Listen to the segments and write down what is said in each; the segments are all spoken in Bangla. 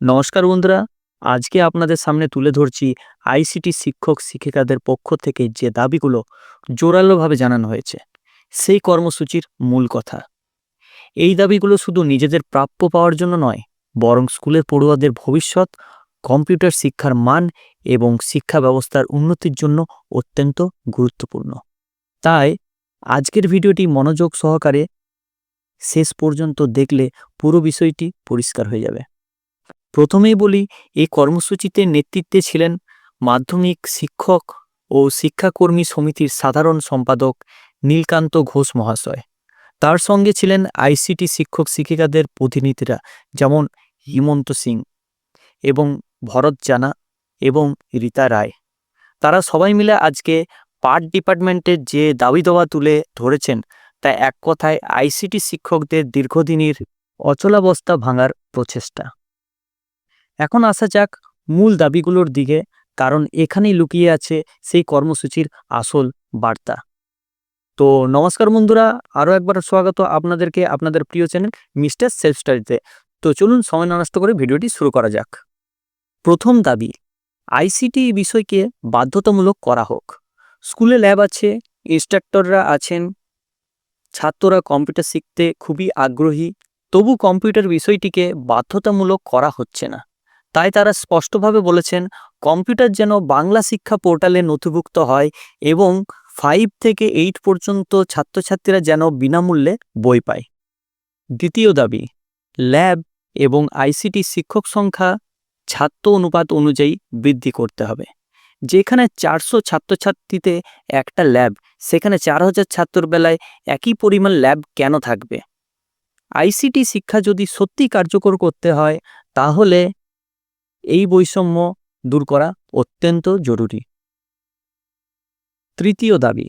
নমস্কার বন্ধুরা, আজকে আপনাদের সামনে তুলে ধরছি আইসিটি শিক্ষক শিক্ষিকাদের পক্ষ থেকে যে দাবিগুলো জোরালোভাবে জানানো হয়েছে, সেই কর্মসূচির মূল কথা। এই দাবিগুলো শুধু নিজেদের প্রাপ্য পাওয়ার জন্য নয়, বরং স্কুলের পড়ুয়াদের ভবিষ্যৎ, কম্পিউটার শিক্ষার মান এবং শিক্ষা ব্যবস্থার উন্নতির জন্য অত্যন্ত গুরুত্বপূর্ণ। তাই, আজকের ভিডিওটি মনোযোগ সহকারে শেষ পর্যন্ত দেখলে পুরো বিষয়টি পরিষ্কার হয়ে যাবে। প্রথমেই বলি, এই কর্মসূচিতে নেতৃত্বে ছিলেন মাধ্যমিক শিক্ষক ও শিক্ষাকর্মী সমিতির সাধারণ সম্পাদক নীলকান্ত ঘোষ মহাশয়। তার সঙ্গে ছিলেন আইসিটি শিক্ষক শিক্ষিকাদের প্রতিনিধিরা যেমন হিমন্ত সিং এবং ভরত জানা এবং রীতা রায়। তারা সবাই মিলে আজকে পার্ট ডিপার্টমেন্টের যে দাবি দাওয়া তুলে ধরেছেন, তা এক কথায় আইসিটি শিক্ষকদের দীর্ঘদিনের অচলাবস্থা ভাঙার প্রচেষ্টা। এখন আসা যাক মূল দাবিগুলোর দিকে, কারণ এখানেই লুকিয়ে আছে সেই কর্মসূচির আসল বার্তা। তো নমস্কার বন্ধুরা, আরও একবার স্বাগত আপনাদেরকে আপনাদের প্রিয় চ্যানেল মিস্টার সেলফ স্টাডিতে তো চলুন সময় নষ্ট করে ভিডিওটি শুরু করা যাক। প্রথম দাবি, আইসিটি বিষয়কে বাধ্যতামূলক করা হোক। স্কুলে ল্যাব আছে, ইনস্ট্রাক্টররা আছেন, ছাত্ররা কম্পিউটার শিখতে খুবই আগ্রহী, তবু কম্পিউটার বিষয়টিকে বাধ্যতামূলক করা হচ্ছে না। তাই তারা স্পষ্টভাবে বলেছেন, কম্পিউটার যেন বাংলা শিক্ষা পোর্টালে নথিভুক্ত হয় এবং ফাইভ থেকে এইট পর্যন্ত ছাত্রছাত্রীরা যেন বিনামূল্যে বই পায়। দ্বিতীয় দাবি, ল্যাব এবং আইসিটি শিক্ষক সংখ্যা ছাত্র অনুপাত অনুযায়ী বৃদ্ধি করতে হবে। যেখানে চারশো ছাত্রছাত্রীতে একটা ল্যাব, সেখানে চার হাজার ছাত্রর বেলায় একই পরিমাণ ল্যাব কেন থাকবে? আইসিটি শিক্ষা যদি সত্যি কার্যকর করতে হয়, তাহলে এই বৈষম্য দূর করা অত্যন্ত জরুরি। তৃতীয় দাবি,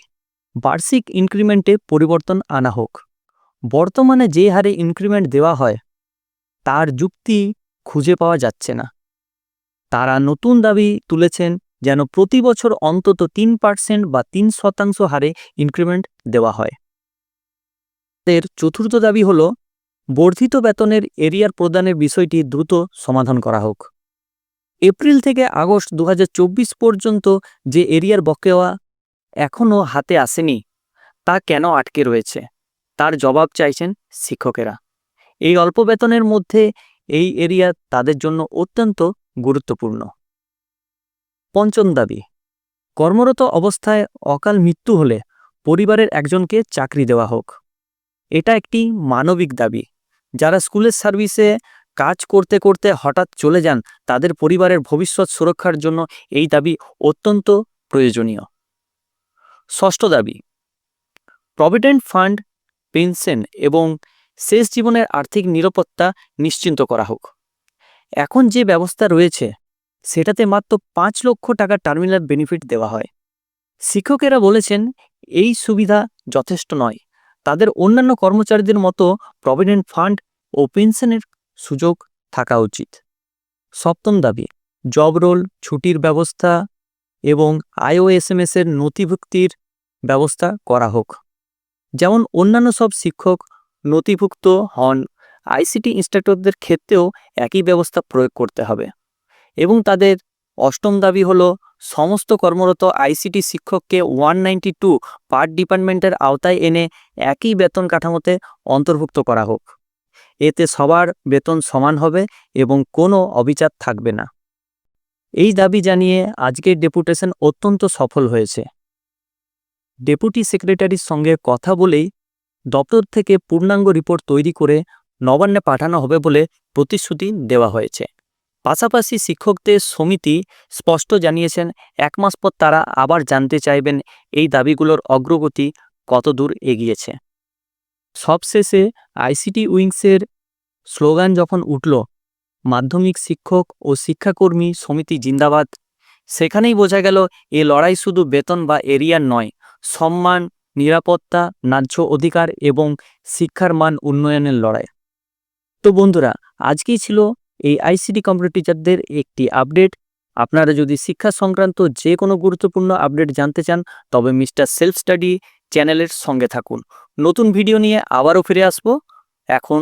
বার্ষিক ইনক্রিমেন্টে পরিবর্তন আনা হোক। বর্তমানে যে হারে ইনক্রিমেন্ট দেওয়া হয়, তার যুক্তি খুঁজে পাওয়া যাচ্ছে না। তারা নতুন দাবি তুলেছেন যেন প্রতি বছর অন্তত তিন পার্সেন্ট বা তিন শতাংশ হারে ইনক্রিমেন্ট দেওয়া হয়। এর চতুর্থ দাবি হল, বর্ধিত বেতনের এরিয়ার প্রদানের বিষয়টি দ্রুত সমাধান করা হোক। এপ্রিল থেকে আগস্ট দু হাজার চব্বিশ পর্যন্ত যে এরিয়ার বকেওয়া এখনও হাতে আসেনি, তা কেন আটকে রয়েছে? তার জবাব চাইছেন শিক্ষকেরা। এই অল্প বেতনের মধ্যে এই এরিয়া তাদের জন্য অত্যন্ত গুরুত্বপূর্ণ। পঞ্চম দাবি, কর্মরত অবস্থায় অকাল মৃত্যু হলে পরিবারের একজনকে চাকরি দেওয়া হোক। এটা একটি মানবিক দাবি, যারা স্কুলের সার্ভিসে কাজ করতে করতে হঠাৎ চলে যান তাদের পরিবারের ভবিষ্যৎ সুরক্ষার জন্য এই দাবি অত্যন্ত প্রয়োজনীয়। ষষ্ঠ দাবি প্রভিডেন্ট ফান্ড পেনশন এবং শেষ জীবনের আর্থিক নিরাপত্তা নিশ্চিন্ত করা হোক। এখন যে ব্যবস্থা রয়েছে, সেটাতে মাত্র পাঁচ লক্ষ টাকা টার্মিনাল বেনিফিট দেওয়া হয়। শিক্ষকেরা বলেছেন, এই সুবিধা যথেষ্ট নয়। তাদের অন্যান্য কর্মচারীদের মতো প্রভিডেন্ট ফান্ড ও পেনশনের সুযোগ থাকা উচিত। সপ্তম দাবি, জব রোল, ছুটির ব্যবস্থা এবং আইওএসএমএস এর নথিভুক্তির ব্যবস্থা করা হোক। যেমন অন্যান্য সব শিক্ষক নথিভুক্ত হন, আইসিটি ইনস্ট্রাক্টরদের ক্ষেত্রেও একই ব্যবস্থা প্রয়োগ করতে হবে। এবং তাদের অষ্টম দাবি হলো, সমস্ত কর্মরত আইসিটি শিক্ষককে ওয়ান নাইনটি টু পার্ট ডিপার্টমেন্টের আওতায় এনে একই বেতন কাঠামোতে অন্তর্ভুক্ত করা হোক। এতে সবার বেতন সমান হবে এবং কোনো অবিচার থাকবে না। এই দাবি জানিয়ে আজকের ডেপুটেশন অত্যন্ত সফল হয়েছে। ডেপুটি সেক্রেটারির সঙ্গে কথা বলেই দপ্তর থেকে পূর্ণাঙ্গ রিপোর্ট তৈরি করে নবান্নে পাঠানো হবে বলে প্রতিশ্রুতি দেওয়া হয়েছে। পাশাপাশি শিক্ষকদের সমিতি স্পষ্ট জানিয়েছেন, এক মাস পর তারা আবার জানতে চাইবেন এই দাবিগুলোর অগ্রগতি কতদূর এগিয়েছে। সবশেষে আইসিটি উইংসের স্লোগান যখন উঠল, মাধ্যমিক শিক্ষক ও শিক্ষাকর্মী সমিতি জিন্দাবাদ। সেখানেই বোঝা গেল, এ লড়াই শুধু বেতন বা এরিয়ার নয়, সম্মান, নিরাপত্তা, ন্যায্য অধিকার এবং শিক্ষার মান উন্নয়নের লড়াই। তো বন্ধুরা, আজকেই ছিল এই আইসিটি কম্পিউটার টিচারদের একটি আপডেট। আপনারা যদি শিক্ষা সংক্রান্ত যে কোনো গুরুত্বপূর্ণ আপডেট জানতে চান, তবে মিস্টার সেলফ স্টাডি চ্যানেলের সঙ্গে থাকুন। নতুন ভিডিও নিয়ে আবারও ফিরে আসব। এখন